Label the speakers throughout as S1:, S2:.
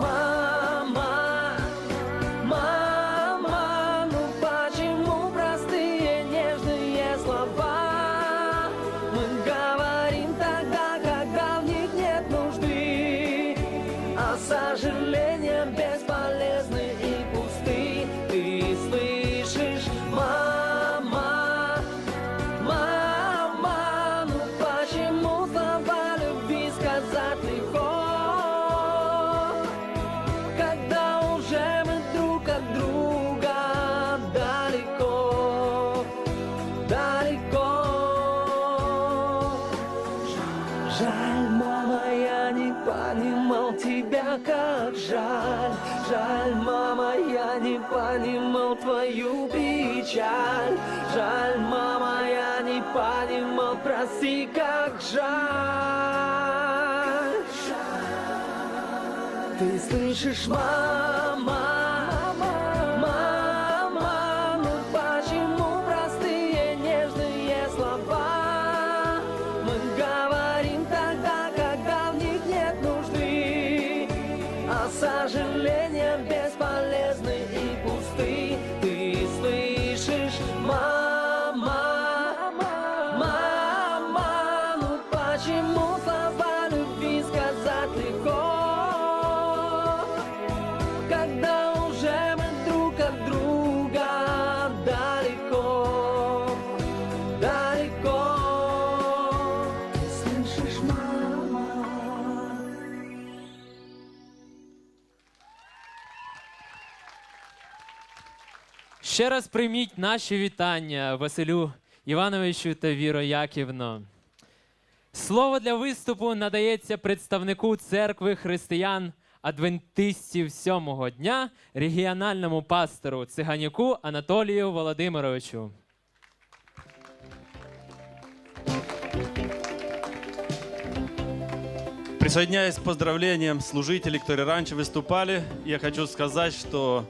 S1: smile. Жаль. Мама, я не понимал твою печаль. Жаль, мама, я не понимал, прости, как жаль. Ты слышишь, мама,
S2: Ще раз прийміть наші вітання Василю Івановичу та Віро Яківно. Слово для виступу надається представнику церкви християн адвентистів сьомого дня, регіональному пастору циганюку Анатолію Володимировичу.
S3: Присоединяясь к поздравлениям служителей, которые раньше выступали, я хочу сказать, что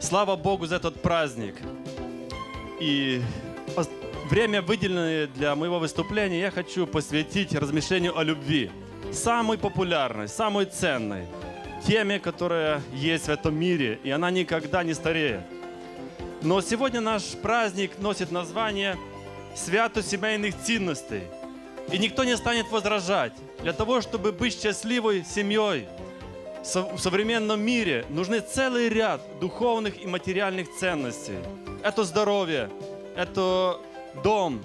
S3: слава Богу за этот праздник. И время, выделенное для моего выступления, я хочу посвятить размышлению о любви. Самой популярной, самой ценной теме, которая есть в этом мире, и она никогда не стареет. Но сегодня наш праздник носит название «Свято семейных ценностей». И никто не станет возражать. Для того, чтобы быть счастливой семьей в современном мире, нужны целый ряд духовных и материальных ценностей. Это здоровье, это дом,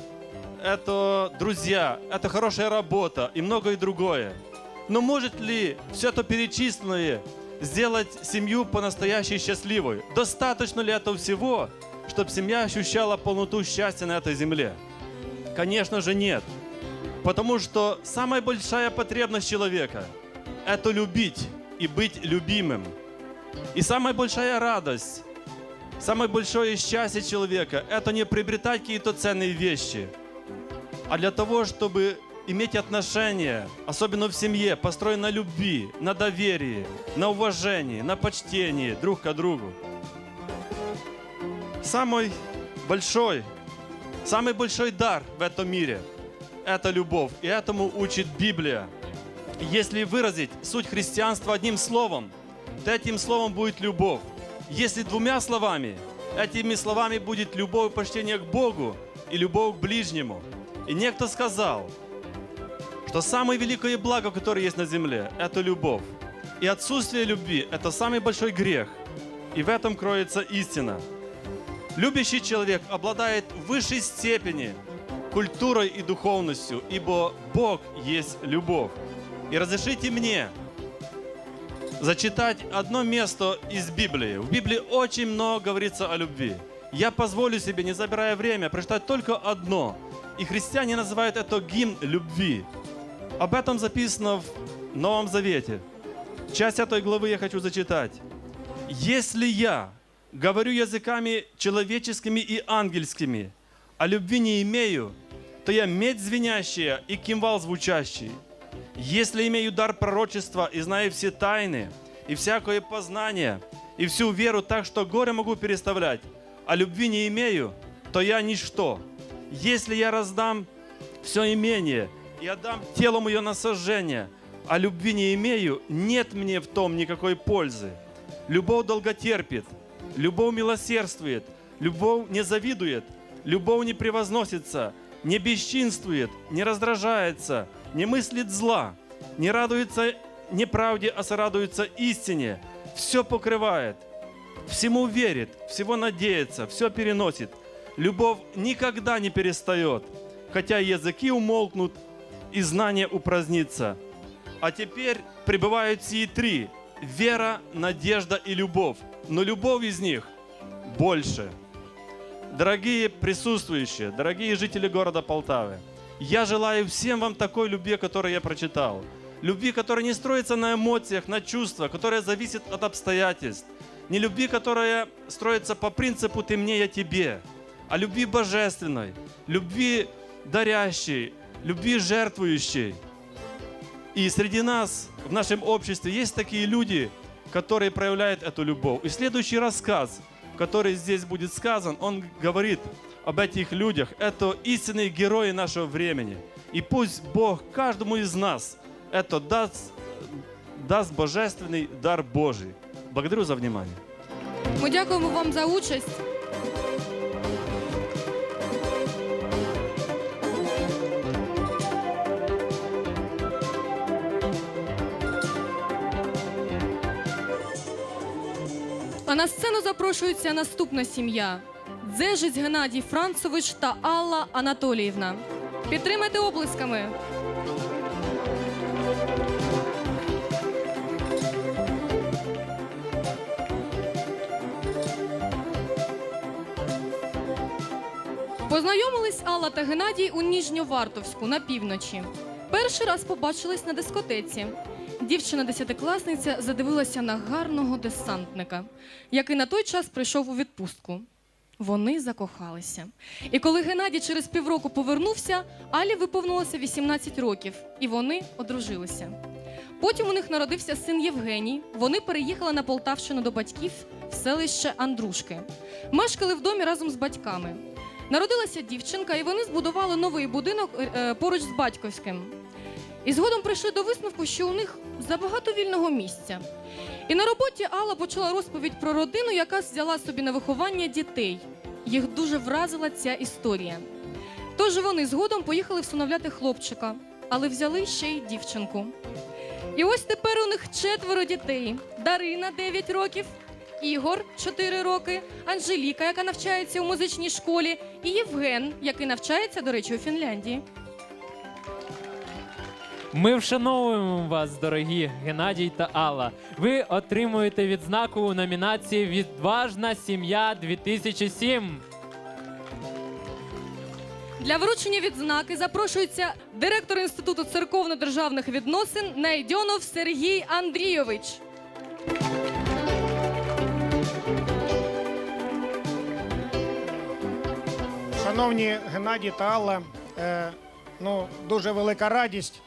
S3: это друзья, это хорошая работа и многое другое. Но может ли все это перечисленное сделать семью по-настоящей счастливой? Достаточно ли этого всего, чтобы семья ощущала полноту счастья на этой земле? Конечно же нет. Потому что самая большая потребность человека – это любить и быть любимым. И самая большая радость, самое большое счастье человека – это не приобретать какие-то ценные вещи, а для того, чтобы иметь отношения, особенно в семье, построенные на любви, на доверии, на уважении, на почтении друг к другу. Самый большой, самый большой дар в этом мире – это любовь. И этому учит Библия. Если выразить суть христианства одним словом, то этим словом будет любовь. Если двумя словами, этими словами будет любовь и почтение к Богу и любовь к ближнему. И некто сказал, что самое великое благо, которое есть на земле, это любовь. И отсутствие любви – это самый большой грех. И в этом кроется истина. Любящий человек обладает высшей степени культурой и духовностью, ибо Бог есть любовь. И разрешите мне зачитать одно место из Библии. В Библии очень много говорится о любви. Я позволю себе, не забирая время, прочитать только одно. И христиане называют это гимн любви. Об этом записано в Новом Завете. Часть этой главы я хочу зачитать. Если я говорю языками человеческими и ангельскими, а любви не имею, то я медь звенящая и кимвал звучащий. Если имею дар пророчества и знаю все тайны, и всякое познание, и всю веру так, что горе могу переставлять, а любви не имею, то я ничто. Если я раздам все имение и отдам телом ее на сожжение, а любви не имею, нет мне в том никакой пользы. Любовь долготерпит, любовь милосердствует, любовь не завидует, любовь не превозносится, не бесчинствует, не раздражается, не мыслит зла, не радуется неправде, а сорадуется истине, все покрывает, всему верит, всего надеется, все переносит. Любовь никогда не перестает, хотя языки умолкнут и знание упразднится. А теперь пребывают сии три – вера, надежда и любовь. Но любовь из них больше. Дорогие присутствующие, дорогие жители города Полтавы, я желаю всем вам такой любви, которую я прочитал. Любви, которая не строится на эмоциях, на чувствах, которая зависит от обстоятельств. Не любви, которая строится по принципу «ты мне, я тебе», а любви божественной, любви дарящей, любви жертвующей. И среди нас, в нашем обществе, есть такие люди, которые проявляют эту любовь. И следующий рассказ, который здесь будет сказан, он говорит об этих людях. Это истинные герои нашего времени. И пусть Бог каждому из нас это даст, даст божественный дар Божий. Благодарю за внимание.
S4: Ми дякуємо вам за участь. А на сцену запрошується наступна сім'я: Дзежець Геннадій Францович та Алла Анатоліївна. Підтримайте оплесками. Познайомились Алла та Геннадій у Ніжньовартовську на півночі. Перший раз побачились на дискотеці. Дівчина десятикласниця задивилася на гарного десантника, який на той час прийшов у відпустку. Вони закохалися. І коли Геннадій через півроку повернувся, Алі виповнилося 18 років, і вони одружилися. Потім у них народився син Євгеній. Вони переїхали на Полтавщину до батьків в селище Андрушки. Мешкали в домі разом з батьками. Народилася дівчинка, і вони збудували новий будинок е, поруч з батьківським. І згодом прийшли до висновку, що у них забагато вільного місця. І на роботі Алла почала розповідь про родину, яка взяла собі на виховання дітей. Їх дуже вразила ця історія. Тож вони згодом поїхали всиновляти хлопчика, але взяли ще й дівчинку. І ось тепер у них четверо дітей: Дарина 9 років, Ігор 4 роки, Анжеліка, яка навчається у музичній школі, і Євген, який навчається, до речі, у Фінляндії.
S2: Ми вшановуємо вас, дорогі Геннадій та Алла. Ви отримуєте відзнаку у номінації Відважна сім'я 2007.
S4: Для вручення відзнаки запрошується директор Інституту церковно-державних відносин Найдьонов Сергій Андрійович.
S5: Шановні Геннадій та Алла, е, ну, дуже велика радість,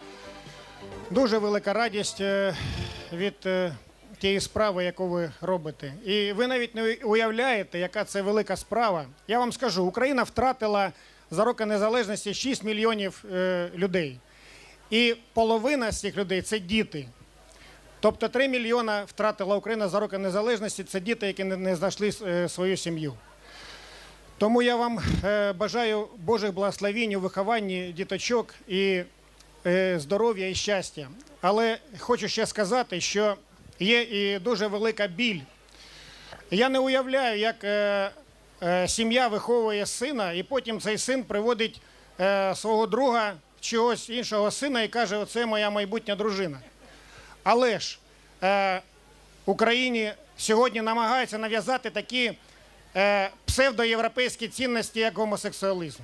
S5: дуже велика радість е, від е, тієї справи, яку ви робите. І ви навіть не уявляєте, яка це велика справа. Я вам скажу, Україна втратила за роки незалежності 6 мільйонів е, людей. І половина з цих людей це діти. Тобто 3 мільйона втратила Україна за роки незалежності. Це діти, які не, знайшли свою сім'ю. Тому я вам бажаю Божих благословінь у вихованні діточок і здоров'я і щастя. Але хочу ще сказати, що є і дуже велика біль. Я не уявляю, як е, е, сім'я виховує сина, і потім цей син приводить е, свого друга чогось іншого сина і каже: Оце моя майбутня дружина. Але ж е, Україні сьогодні намагаються нав'язати такі е, псевдоєвропейські цінності, як гомосексуалізм.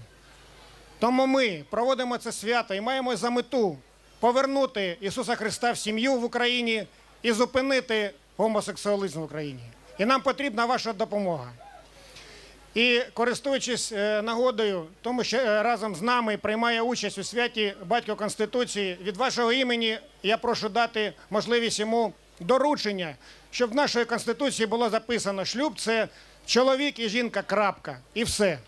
S5: Тому ми проводимо це свято і маємо за мету повернути Ісуса Христа в сім'ю в Україні і зупинити гомосексуалізм в Україні. І нам потрібна ваша допомога. І користуючись е, нагодою, тому що е, разом з нами приймає участь у святі батько Конституції, від вашого імені я прошу дати можливість йому доручення, щоб в нашій Конституції було записано шлюб це чоловік і жінка. крапка. І все.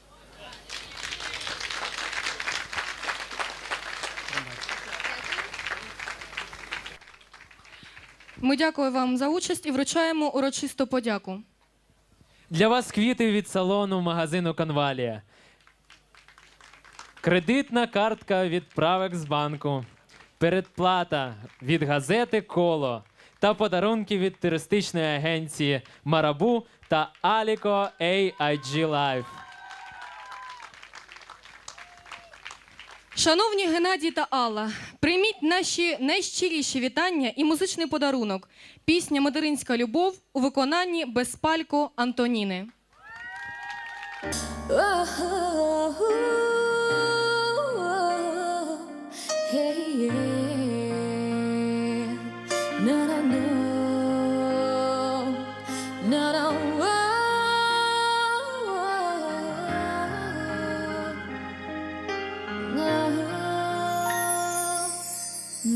S4: Ми дякуємо вам за участь і вручаємо урочисту подяку.
S2: Для вас квіти від салону магазину Конвалія. Кредитна картка від Правекс банку. Передплата від газети Коло та подарунки від туристичної агенції Марабу та Аліко AIG Life.
S4: Шановні Геннадій та Алла, прийміть наші найщиріші вітання і музичний подарунок. Пісня Материнська любов у виконанні Безпалько Антоніни.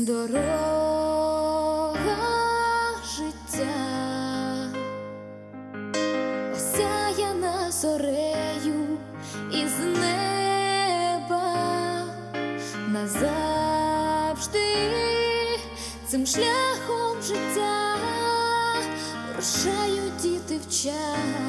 S6: Дорога життя. Осяяна зорею із неба. Назавжди цим шляхом життя рушають діти в час,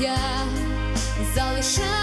S6: я залишаю.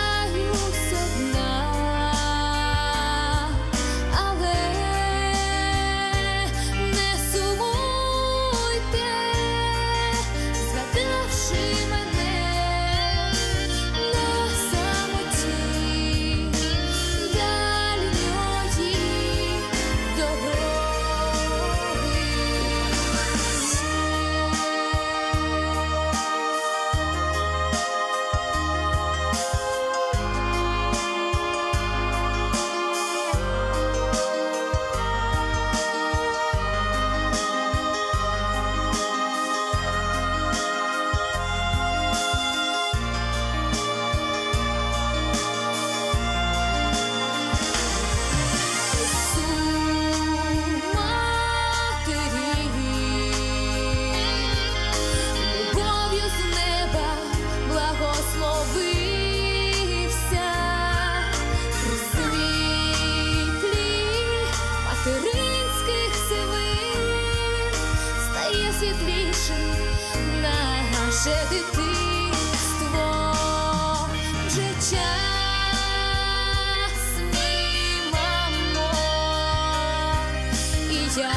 S6: життя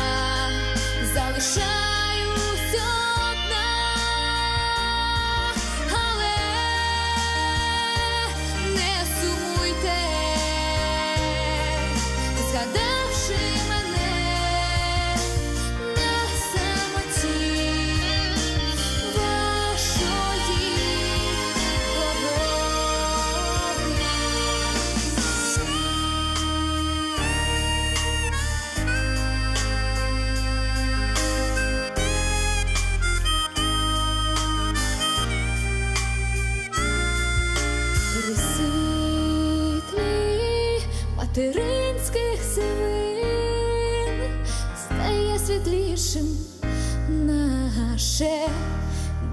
S6: залишає. Материнських сивин стає світлішим наше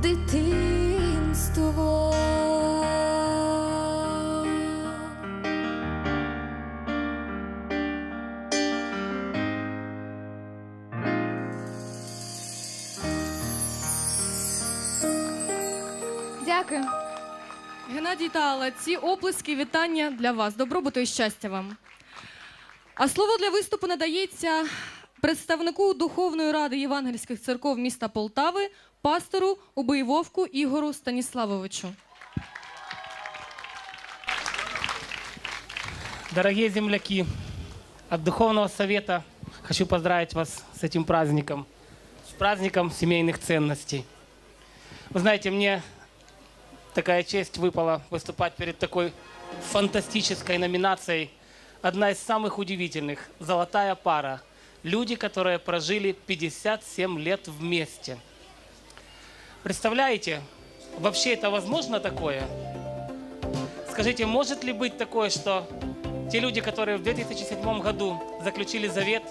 S6: дитинство.
S4: Дякую. Геннадій та Алла, ці оплески вітання для вас. Добробуту і щастя вам. А слово для виступу надається представнику Духовної ради євангельських церков міста Полтави, пастору Убоєвовку Ігору Станіславовичу.
S7: Дорогие земляки, от Духовного Совета хочу поздравить вас с этим праздником, с праздником семейных ценностей. Вы знаете, мне такая честь выпала выступать перед такой фантастической номинацией. Одна из самых удивительных – «Золотая пара». Люди, которые прожили 57 лет вместе. Представляете, вообще это возможно такое? Скажите, может ли быть такое, что те люди, которые в 2007 году заключили завет,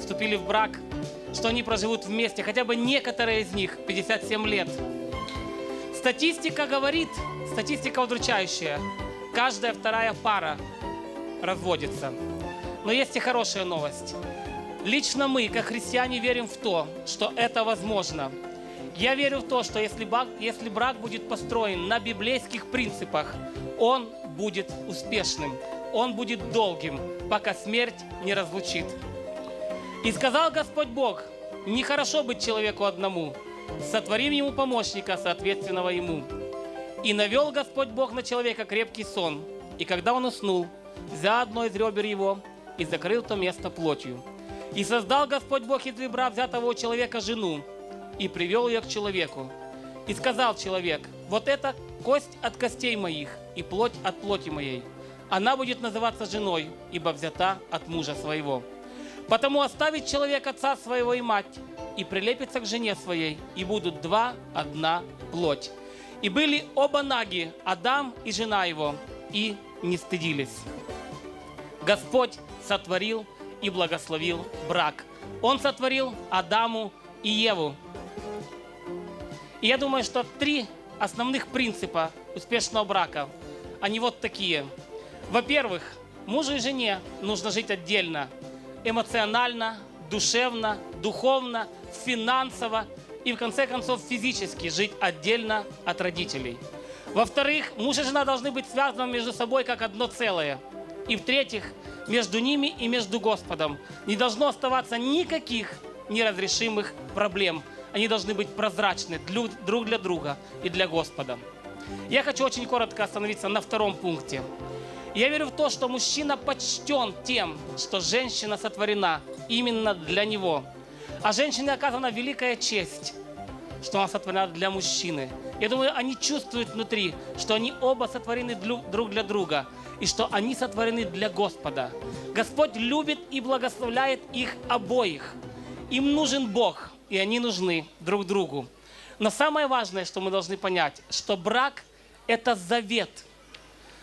S7: вступили в брак, что они проживут вместе, хотя бы некоторые из них 57 лет? Статистика говорит, статистика удручающая, каждая вторая пара разводится. Но есть и хорошая новость. Лично мы, как христиане, верим в то, что это возможно. Я верю в то, что если брак, если брак будет построен на библейских принципах, он будет успешным, он будет долгим, пока смерть не разлучит. И сказал Господь Бог, нехорошо быть человеку одному, сотворим ему помощника, соответственного ему. И навел Господь Бог на человека крепкий сон, и когда он уснул, взял одно из ребер его и закрыл то место плотью. И создал Господь Бог из ребра взятого у человека жену, и привел ее к человеку. И сказал человек, вот это кость от костей моих и плоть от плоти моей. Она будет называться женой, ибо взята от мужа своего. Потому оставит человек отца своего и мать, и прилепится к жене своей, и будут два, одна плоть. И были оба наги, Адам и жена его, и не стыдились. Господь сотворил и благословил брак. Он сотворил Адаму и Еву. И я думаю, что три основных принципа успешного брака, они вот такие. Во-первых, мужу и жене нужно жить отдельно. Эмоционально, душевно, духовно, финансово и, в конце концов, физически жить отдельно от родителей. Во-вторых, муж и жена должны быть связаны между собой как одно целое. И в-третьих, между ними и между Господом не должно оставаться никаких неразрешимых проблем. Они должны быть прозрачны друг для друга и для Господа. Я хочу очень коротко остановиться на втором пункте. Я верю в то, что мужчина почтен тем, что женщина сотворена именно для него. А женщине оказана великая честь, что она сотворена для мужчины. Я думаю, они чувствуют внутри, что они оба сотворены друг для друга, и что они сотворены для Господа. Господь любит и благословляет их обоих. Им нужен Бог, и они нужны друг другу. Но самое важное, что мы должны понять, что брак – это завет.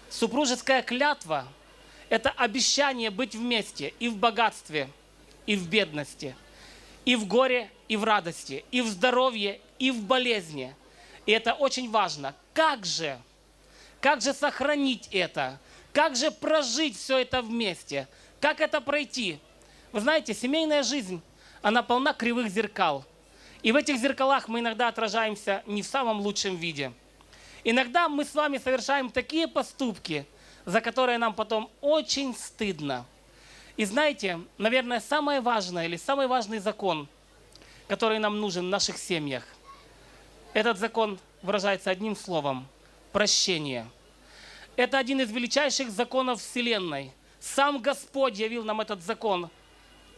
S7: Супружеская клятва – это обещание быть вместе и в богатстве, и в бедности, и в горе, и в радости, и в здоровье, и в болезни. И это очень важно. Как же? Как же сохранить это? Как же прожить все это вместе? Как это пройти? Вы знаете, семейная жизнь, она полна кривых зеркал. И в этих зеркалах мы иногда отражаемся не в самом лучшем виде. Иногда мы с вами совершаем такие поступки, за которые нам потом очень стыдно. И знаете, наверное, самое важное или самый важный закон, который нам нужен в наших семьях, этот закон выражается одним словом – прощение. Это один из величайших законов Вселенной. Сам Господь явил нам этот закон,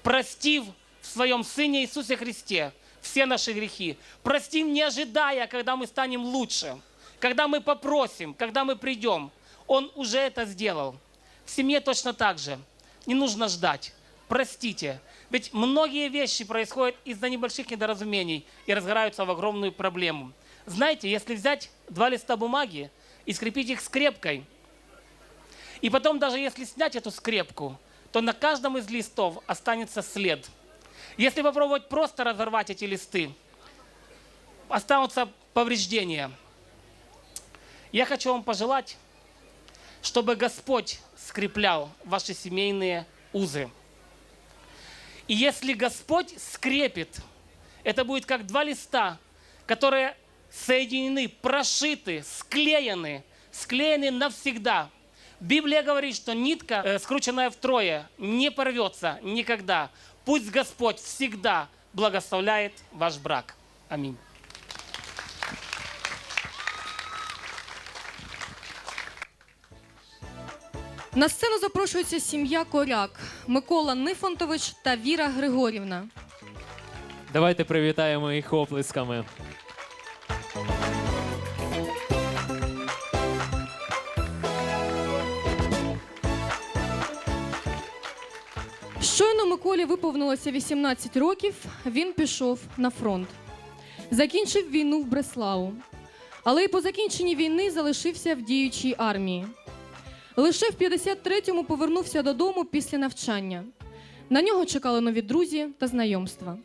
S7: простив в своем Сыне Иисусе Христе все наши грехи. Простим, не ожидая, когда мы станем лучше, когда мы попросим, когда мы придем. Он уже это сделал. В семье точно так же. Не нужно ждать. Простите. Ведь многие вещи происходят из-за небольших недоразумений и разгораются в огромную проблему. Знаете, если взять два листа бумаги и скрепить их скрепкой, и потом даже если снять эту скрепку, то на каждом из листов останется след. Если попробовать просто разорвать эти листы, останутся повреждения. Я хочу вам пожелать, чтобы Господь скреплял ваши семейные узы. И если Господь скрепит, это будет как два листа, которые соединены, прошиты, склеены, склеены навсегда. Библия говорит, что нитка, э, скрученная втрое, не порвется никогда. Пусть Господь всегда благословляет ваш брак. Аминь.
S4: На сцену запрошується сім'я Коряк, Микола Нифонтович та Віра Григорівна.
S2: Давайте привітаємо їх оплесками.
S4: Щойно Миколі виповнилося 18 років, він пішов на фронт. Закінчив війну в Бреславу. Але й по закінченні війни залишився в діючій армії. Лише в 53-му повернувся додому після навчання. На нього чекали нові друзі та знайомства.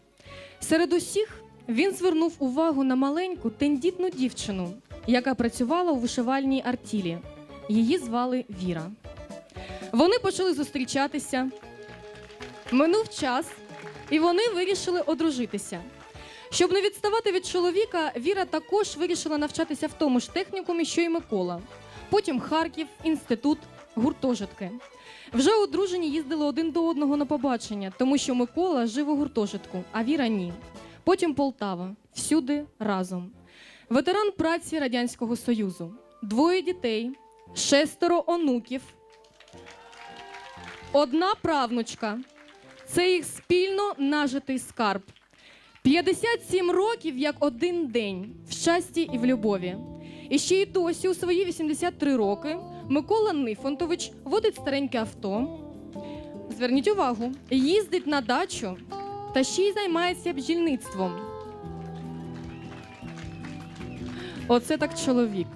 S4: Серед усіх він звернув увагу на маленьку тендітну дівчину, яка працювала у вишивальній артілі. Її звали Віра. Вони почали зустрічатися. Минув час, і вони вирішили одружитися. Щоб не відставати від чоловіка, Віра також вирішила навчатися в тому ж технікумі, що й Микола. Потім Харків, інститут, гуртожитки. Вже одружені їздили один до одного на побачення, тому що Микола жив у гуртожитку, а Віра ні. Потім Полтава, всюди разом. Ветеран праці Радянського Союзу, двоє дітей, шестеро онуків, одна правнучка. Це їх спільно нажитий скарб. 57 років як один день в щасті і в любові. І ще й досі у свої 83 роки Микола Нифонтович водить стареньке авто. Зверніть увагу, їздить на дачу та ще й займається бджільництвом. Оце так чоловік.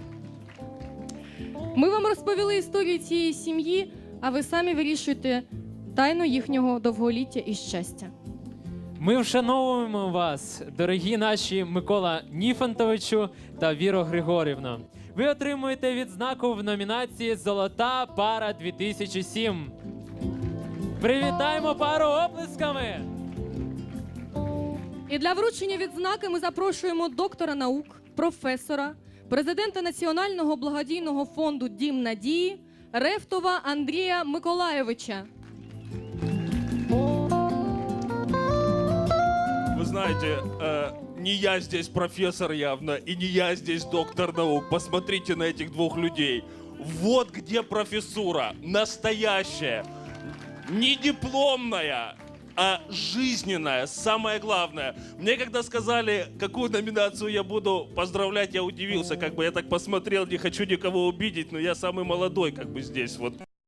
S4: Ми вам розповіли історію цієї сім'ї, а ви самі вирішуєте тайну їхнього довголіття і щастя.
S2: Ми вшановуємо вас, дорогі наші Микола Ніфантовичу та Віро Григорівна. Ви отримуєте відзнаку в номінації Золота пара 2007. Привітаємо пару оплесками!
S4: І для вручення відзнаки ми запрошуємо доктора наук, професора, президента Національного благодійного фонду Дім Надії Рефтова Андрія Миколайовича.
S8: Знаете, э, не я здесь профессор явно, и не я здесь доктор наук. Посмотрите на этих двух людей. Вот где профессура. Настоящая. Не дипломная, а жизненная. Самое главное. Мне когда сказали, какую номинацию я буду поздравлять, я удивился. Как бы я так посмотрел, не хочу никого обидеть, но я самый молодой как бы здесь. Вот